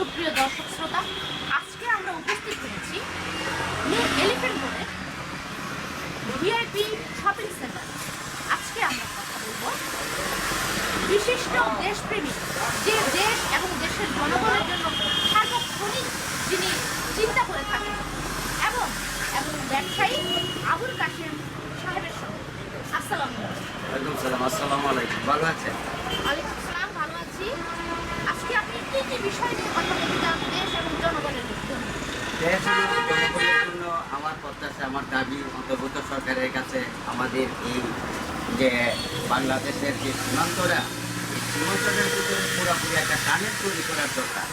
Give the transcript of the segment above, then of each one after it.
সুপ্রিয় দর্শক শ্রোতা আজকে আমরা উপস্থিত হয়েছি নিউ এলিফেন্ট রোডে ভিআইপি শপিং সেন্টার আজকে আমরা কথা বলব বিশিষ্ট দেশপ্রেমী যে দেশ এবং দেশের জনগণের জন্য সার্বক্ষণিক যিনি চিন্তা করে থাকেন এবং এবং ব্যবসায়ী আবুল কাশেম সাহেবের সঙ্গে। আসসালামু আলাইকুম। আসসালামু আলাইকুম। ভালো আছেন? ওয়ালাইকুম আসসালাম ভালো আছি। আজকে আপনি কি কি বিষয় নিয়ে কথা বলতে চান দেশ এবং জনগণের দেশ এবং জনগণের জন্য আমার প্রত্যাশা আমার দাবি অন্তর্ভুক্ত সরকারের কাছে আমাদের এই যে বাংলাদেশের যে সীমান্তরা এই সীমান্তটার ভিতরে পুরোপুরি একটা টানেল তৈরি করার দরকার।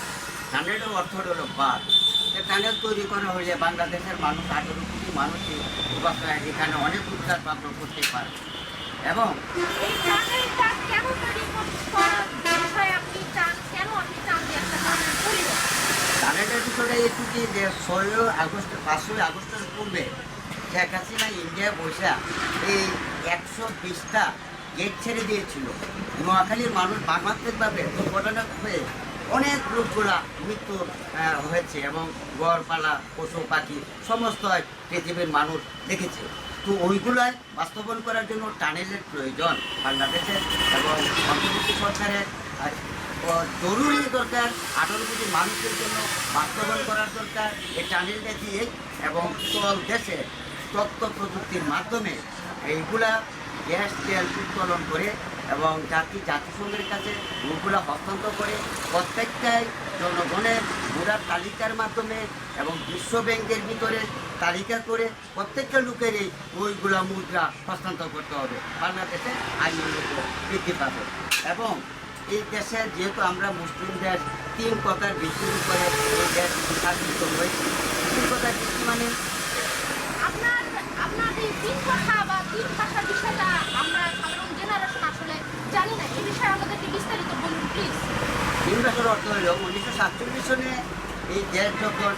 টানেলের অর্থ হলো বাদ টানেল তৈরি করা হলে বাংলাদেশের মানুষ আঠেরো কোটি মানুষই এখানে অনেক উদ্ধার প্রাপ্ত করতে পারবে। এবং এই টানেলটা কেন তৈরি করার বিষয়ে আপনি চান কেন আপনি চান যে একটা টানেল তৈরি হোক? টানেলের যে ছয় আগস্ট, পাঁচই আগস্টের পূর্বে শেখ হাসিনা ইন্ডিয়া বসা এই একশো বিশটা গেট ছেড়ে দিয়েছিল। নোয়াখালীর মানুষ মারাত্মকভাবে দুর্ঘটনা হয়ে অনেক লোকগুলা মৃত্যু হয়েছে এবং গড়পালা, পশু পাখি সমস্ত পৃথিবীর মানুষ দেখেছে। তো ওইগুলাই বাস্তবায়ন করার জন্য টানেলের প্রয়োজন বাংলাদেশের এবং অন্তর্বর্তী সরকারের। জরুরি দরকার, আঠারো কোটি মানুষের জন্য বাস্তবায়ন করার দরকার, এই টানেলটা দিয়ে এবং চল দেশে তথ্য প্রযুক্তির মাধ্যমে এইগুলা গ্যাস, তেল উত্তোলন করে এবং জাতি, জাতিসংঘের কাছে ওগুলা হস্তান্তর করে প্রত্যেকটাই জনগণের মুরার তালিকার মাধ্যমে এবং বিশ্ব ব্যাংকের ভিতরে তালিকা করে প্রত্যেকটা লোকের এই ওইগুলা মুদ্রা হস্তান্তর করতে হবে। বাংলাদেশে আইন বৃদ্ধি পাবে। এবং এই দেশে যেহেতু আমরা মুসলিম দেশ তিন কথার ভিত্তির উপরে এই দেশ স্থাপিত হয়েছে। তিন কথার ভিত্তি মানে? আপনার আপনার এই তিন কথা বা তিন ভাষার বিষয়টা আমরা সাধারণ জেনারেশন আসলে জানি না। এই বিষয়ে আমাদেরকে বিস্তারিত বলুন প্লিজ তিন বছর অর্থ হলো উনিশশো সাতচল্লিশ সনে এই দেশ যখন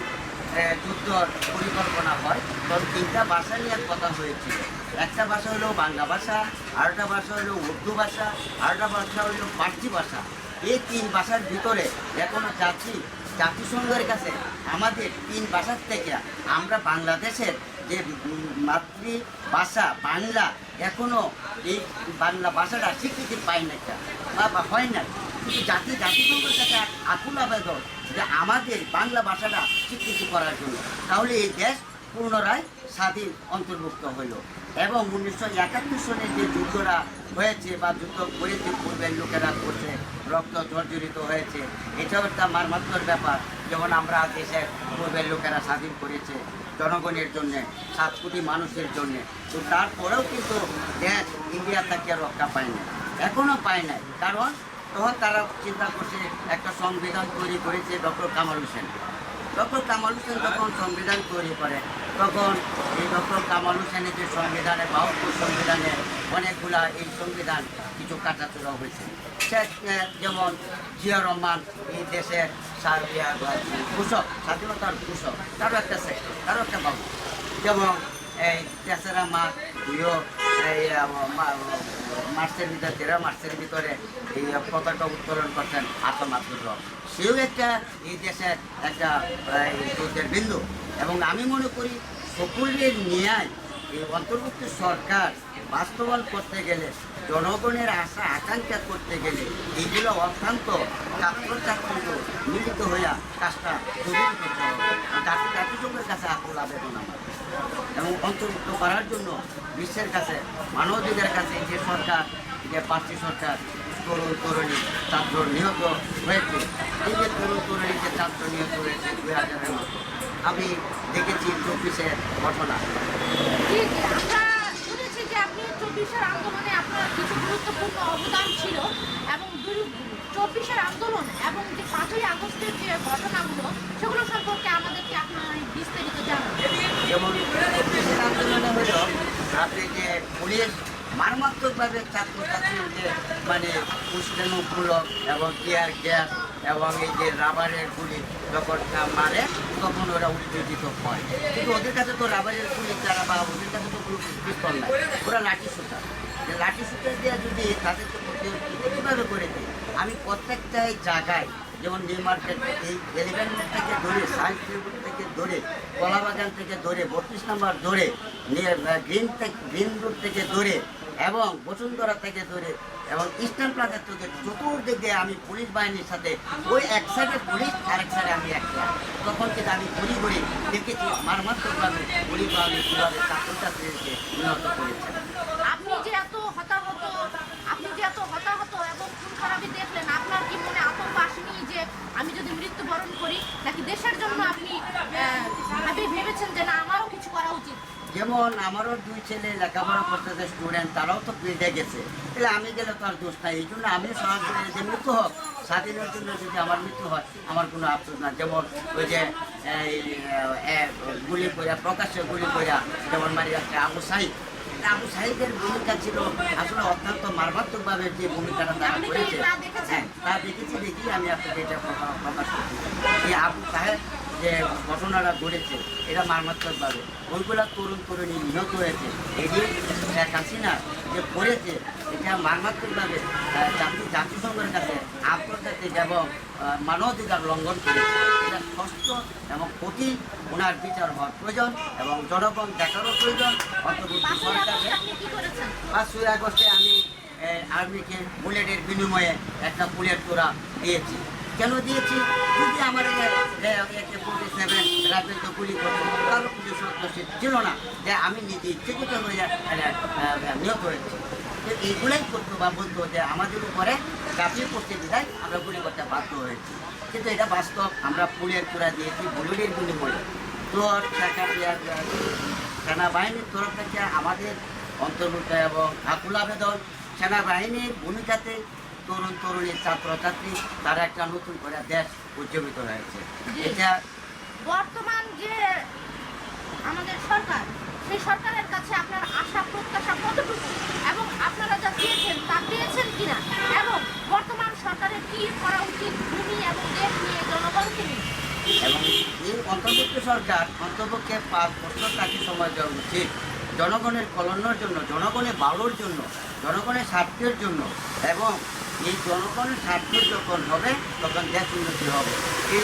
আহ, যুদ্ধর পরিকল্পনা হয়। তখন তিনটা ভাষা নিয়ে কথা হয়েছিল। একটা ভাষা হলো বাংলা ভাষা আরেকটা ভাষা হলো উর্দু ভাষা আরেকটা ভাষা হলো পার্সি ভাষা। এই তিন ভাষার ভিতরে এখনও জাতি জাতিসংঘের কাছে আমাদের তিন ভাষার থেকে আমরা বাংলাদেশের যে মাতৃভাষা বাংলা এখনও এই বাংলা ভাষাটা স্বীকৃতি পাই না বা হয় না কিন্তু জাতি জাতিসংঘের কাছে এক আকুল আবেদন যে আমাদের বাংলা ভাষাটা স্বীকৃতি করার জন্য। তাহলে এই দেশ পুনরায় স্বাধীন অন্তর্ভুক্ত হইল। এবং উনিশশো একাত্তর সনে যে যুদ্ধরা হয়েছে বা যুদ্ধ করেছে, পূর্বের লোকেরা করছে, রক্ত জর্জরিত হয়েছে, এটাও একটা মারমাত্মক ব্যাপার। যেমন আমরা দেশের পূর্বের লোকেরা স্বাধীন করেছে জনগণের জন্য, সাত কোটি মানুষের জন্য। তো তারপরেও কিন্তু দেশ ইন্ডিয়া থেকে রক্ষা পায় না এখনও পায় নাই। কারণ তখন তারা চিন্তা করছে একটা সংবিধান তৈরি করেছে ডক্টর কামাল হোসেন। ডক্টর কামাল হোসেন যখন সংবিধান তৈরি করে, তখন এই ডক্টর কামাল হোসেনের যে সংবিধানে বাহাত্তর সংবিধানে অনেকগুলা এই সংবিধান কিছু কাটাচোড়া হয়েছে। সে যেমন জিয়া রহমান এই দেশের কৃষক স্বাধীনতার কৃষক তারও একটা সেক্টর তারও একটা বাবু যেমন এই তেসরা মাস দুইও মা- মার্চের তেরো মার্চের ভিতরে এই পতাকা উত্তোলন করছেন আসাম আব্দুর রব সেও একটা এই দেশের একটা যুদ্ধের বিন্দু। এবং আমি মনে করি সকলের ন্যায় এই অন্তর্ভুক্ত সরকার বাস্তবায়ন করতে গেলে, জনগণের আশা, আকাঙ্ক্ষা করতে গেলে এইগুলো অত্যন্ত ছাত্রছাত্রীগুলো মিলিত হইয়া কাজটা করতে হবে। জাতি জাতিসংঘের কাছে আকুল আবেদন আমার এবং অন্তর্ভুক্ত করার জন্য বিশ্বের কাছে, মানবাধিকার কাছে যে সরকার, যে পাঁচটি সরকার, তরুণ, তরুণী, ছাত্র নিহত হয়েছে, এই যে তরুণ, তরুণী যে ছাত্র নিহত হয়েছে, দুই হাজারের মতো। আমি দেখেছি চব্বিশের ঘটনা জি জি আমরা শুনেছি যে আপনি চব্বিশের আন্দোলনে আপনার কিছু গুরুত্বপূর্ণ অবদান ছিল এবং দুই- চব্বিশের আন্দোলন এবং যে পাঁচই আগস্টের যে ঘটনাগুলো, সেগুলো সম্পর্কে আমাদেরকে আপনার বিস্তারিত জানান। যেমন চব্বিশের আন্দোলনে হলো মানে উষ্ণানুমূলক এবং কেয়ার গ্যাস এবং এই যে রাবারের গুলি যখন মারে, তখন ওরা উত্তেজিত হয়। কিন্তু ওদের কাছে তো রাবারের গুলি তারা বা ওদের কাছে তো কোনো পিস্তল নাই, ওরা লাঠি সুতা লাঠি সুতা দিয়ে যদি তাদের তো কীভাবে করে দিই আমি প্রত্যেকটাই জায়গায়, যেমন নিউ মার্কেট এই এলিভেন থেকে ধরে সায়েন্স লেবুর থেকে ধরে কলাবাগান থেকে ধরে, বত্রিশ নম্বর ধরে গ্রিন থেকে গ্রিন রোড থেকে ধরে এবং বসুন্ধরা থেকে ধরে এবং ইস্টার্ন প্লাজা থেকে চতুর্দিক দিয়ে আমি পুলিশ বাহিনীর সাথে, ওই এক সাইডে পুলিশ আর এক সাইডে আমি একটা তখন কিন্তু আমি ঘুরি ঘুরি দেখেছি মারমাত্মকভাবে পুলিশ বাহিনী কীভাবে ছাত্রছাত্রীদেরকে নিহত করেছে আপনি যে এত হতাহত আপনি যে এত হতাহত এবং খুন খারাপি দেখলেন আপনার কি মনে আতঙ্ক আসেনি যে আমি যদি মৃত্যুবরণ করি নাকি দেশের জন্য আপনি আহ, ভাবে ভেবেছেন যে না আমারও কিছু করা উচিত যেমন আমারও দুই ছেলে লেখাপড়া করতেছে স্টুডেন্ট তারাও তো ফিল্ডে গেছে। তাহলে আমি গেলে তো আর দোষ নাই এই জন্য আমি সরাসরি যে মৃত্যু হোক স্বাধীনের জন্য যদি আমার মৃত্যু হয় আমার কোনো আফসোস না যেমন ওই যে এই, গুলি কইরা প্রকাশ্যে গুলি কইরা যেমন মারি যাচ্ছে আবু সাহিদ আবু সাহিদের ভূমিকা ছিল আসলে অত্যন্ত মারমাত্মকভাবে যে ভূমিকাটা তারা করেছে। হ্যাঁ তা দেখেছি দেখি আমি আপনাকে এটা প্রকাশ করছি এই আবু সাহেব যে ঘটনাটা ঘটেছে এটা মারমাত্মকভাবে ওইগুলা তরুণ তরুণী নিহত হয়েছে। এটি শেখ হাসিনা যে করেছে এটা মারমাত্মকভাবে জাতি জাতিসংঘের কাছে আন্তর্জাতিক এবং মানবাধিকার লঙ্ঘন করেছে। এটা এবং কঠিন ওনার বিচার হওয়ার প্রয়োজন এবং জনগণ দেখারও প্রয়োজন। অন্তর্বর্তী পাঁচই সরকারকে পাঁচই আগস্টে আমি আর্মিকে বুলেটের বিনিময়ে একটা বুলেট তোরা দিয়েছি। কেন দিয়েছি? যদি আমার ছিল না যে আমি নিজে ইচ্ছেকৃত হয়ে নিহত হয়েছি তো এইগুলাই করতো বা বলতো যে আমাদের উপরে চাপিয়ে পড়তে বিদায় আমরা গুলি করতে বাধ্য হয়েছি। কিন্তু এটা বাস্তব, আমরা ফুলের চূড়া দিয়েছি বুলেটের বিনিময়ে। তো সেনাবাহিনীর তরফ থেকে আমাদের অন্তর্ভুক্ত এবং আকুল আবেদন, সেনাবাহিনীর ভূমিকাতে তরুণ তরুণী ছাত্রছাত্রী তারা একটা নতুন করে দেশ উজ্জীবিত হয়েছে। এটা বর্তমান যে আমাদের সরকার সেই সরকারের কাছে আপনার আশা প্রত্যাশা কতটুকু? এবং আপনারা যা পেয়েছেন তা পেয়েছেন কিনা? এবং বর্তমান সরকারের কি করা উচিত ভূমি এবং দেশ নিয়ে জনগণকে নিয়ে? এবং এই অন্তর্ভুক্ত সরকার অন্তর্পক্ষে পাঁচ বছর তাকে সময় দেওয়া উচিত। জনগণের কল্যাণের জন্য জনগণের ভালোর জন্য জনগণের স্বার্থের জন্য এবং এই জনগণের স্বার্থ যখন হবে, তখন দেশ উন্নতি হবে। এই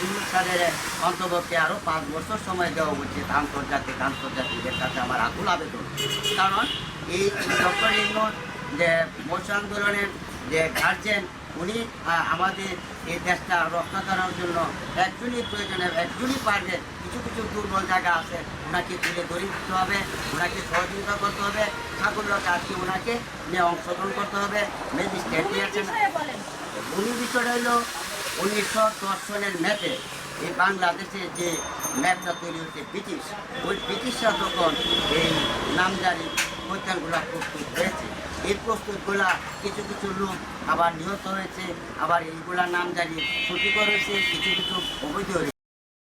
ইউনুস স্যারের অন্তর্পক্ষে আরও পাঁচ বছর সময় দেওয়া উচিত আন্তর্জাতিক আন্তর্জাতিকের কাছে আমার আকুল আবেদন। কারণ এই ডক্টর ইউনুস যে মৎস্য আন্দোলনের যে গার্জেন উনি আমাদের এই দেশটা রক্ষা করার জন্য একজনই প্রয়োজনে, একজনই পারবে কিছু কিছু দুর্বল জায়গা আছে ওনাকে তুলে ধরে দিতে হবে ওনাকে সহযোগিতা করতে হবে ঠাকুররা আজকে ওনাকে নিয়ে অংশগ্রহণ করতে হবে ম্যাজিস্ট্রেট বলেন। উনি বিষয়টা হলো উনিশশো দশ সনের ম্যাপে এই বাংলাদেশে যে ম্যাপটা তৈরি হচ্ছে ব্রিটিশ ওই ব্রিটিশরা তখন এই নামজারি বৈজ্ঞানগুলো প্রস্তুত হয়েছে এই প্রস্তুতগুলা কিছু কিছু লোক আবার নিহত হয়েছে আবার এইগুলা নামজারি সঠিক হয়েছে কিছু কিছু অবৈধ হয়েছে।